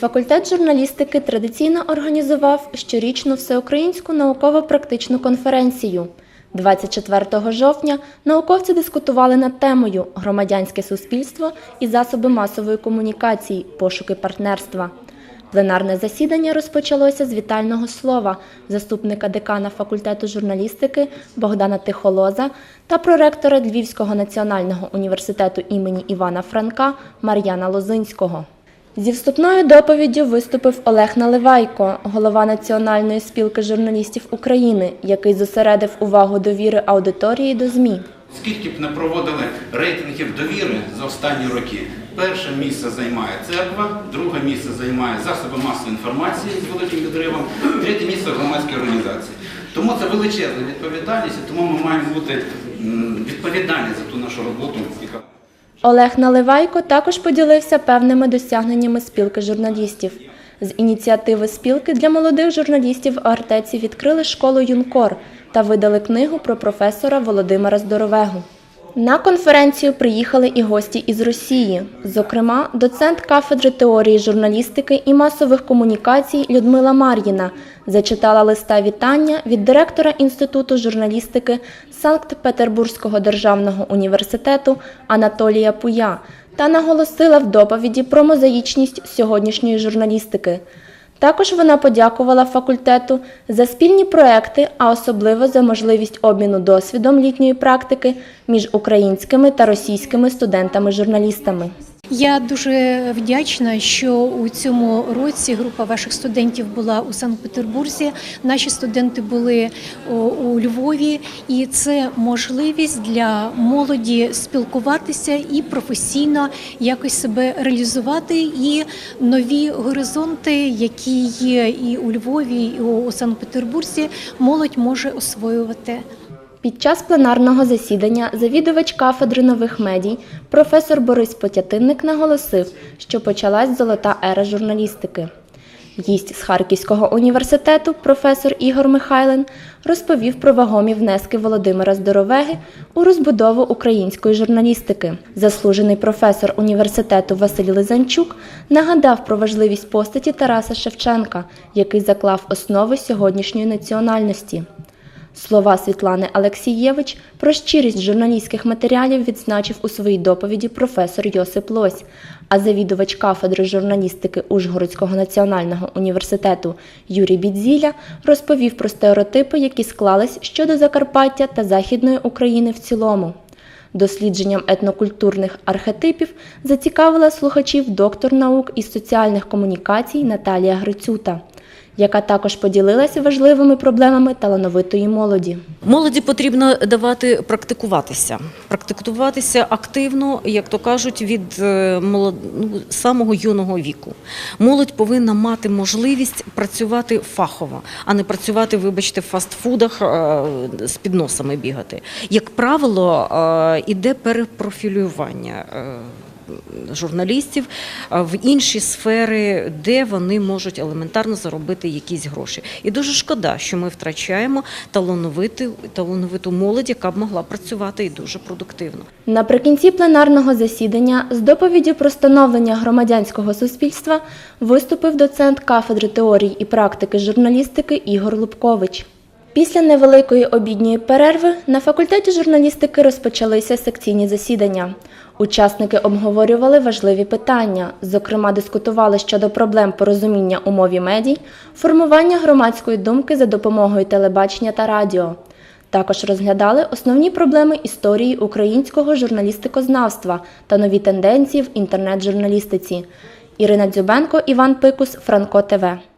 Факультет журналістики традиційно організував щорічну всеукраїнську науково-практичну конференцію. 24 жовтня науковці дискутували над темою Громадянське суспільство і засоби масової комунікації, пошуки партнерства. Пленарне засідання розпочалося з вітального слова заступника декана факультету журналістики Богдана Тихолоза та проректора Львівського національного університету імені Івана Франка Мар'яна Лозинського. Зі вступною доповіддю виступив Олег Наливайко, голова Національної спілки журналістів України, який зосередив увагу довіри аудиторії до ЗМІ. Скільки б не проводили рейтингів довіри за останні роки, перше місце займає церква, друге місце займає засоби масової інформації з великим відривом, третє місце громадські організації. Тому це величезна відповідальність, і тому ми маємо бути відповідальні за ту нашу роботу, Олег Наливайко також поділився певними досягненнями спілки журналістів. З ініціативи спілки для молодих журналістів в Артеці відкрили школу Юнкор та видали книгу про професора Володимира Здоровегу. На конференцію приїхали і гості із Росії, зокрема, доцент кафедри теорії журналістики і масових комунікацій Людмила Мар'їна зачитала листа вітання від директора Інституту журналістики Санкт-Петербурзького державного університету Анатолія Пуя та наголосила в доповіді про мозаїчність сьогоднішньої журналістики. Також вона подякувала факультету за спільні проекти, а особливо за можливість обміну досвідом літньої практики між українськими та російськими студентами-журналістами. Я дуже вдячна, що у цьому році група ваших студентів була у Санкт-Петербурзі. Наші студенти були у Львові, і це можливість для молоді спілкуватися і професійно якось себе реалізувати. І нові горизонти, які є і у Львові, і у Санкт-Петербурзі, молодь може освоювати. Під час пленарного засідання завідувач кафедри нових медій професор Борис Потятинник наголосив, що почалась золота ера журналістики. Гість з Харківського університету, професор Ігор Михайлин, розповів про вагомі внески Володимира Здоровеги у розбудову української журналістики. Заслужений професор університету Василь Лизанчук нагадав про важливість постаті Тараса Шевченка, який заклав основи сьогоднішньої національності. Слова Світлани Алексієвич про щирість журналістських матеріалів відзначив у своїй доповіді професор Йосип Лось, а завідувач кафедри журналістики Ужгородського національного університету Юрій Бідзіля розповів про стереотипи, які склались щодо Закарпаття та Західної України в цілому. Дослідженням етнокультурних архетипів зацікавила слухачів доктор наук із соціальних комунікацій Наталія Грицюта, яка також поділилася важливими проблемами талановитої молоді. Молоді потрібно давати практикуватися, практикуватися активно, як то кажуть, від е, молод... ну, самого юного віку. Молодь повинна мати можливість працювати фахово, а не працювати, вибачте, в фастфудах е, з підносами бігати. Як правило, е, іде перепрофілювання. Журналістів в інші сфери, де вони можуть елементарно заробити якісь гроші. І дуже шкода, що ми втрачаємо талановиту, талановиту молодь, яка б могла працювати і дуже продуктивно. Наприкінці пленарного засідання з доповіддю про становлення громадянського суспільства виступив доцент кафедри теорії і практики журналістики Ігор Лубкович. Після невеликої обідньої перерви на факультеті журналістики розпочалися секційні засідання. Учасники обговорювали важливі питання, зокрема, дискутували щодо проблем порозуміння у мові медій, формування громадської думки за допомогою телебачення та радіо. Також розглядали основні проблеми історії українського журналістикознавства та нові тенденції в інтернет-журналістиці. Ірина Дзюбенко, Іван Пикус, Франко ТВ.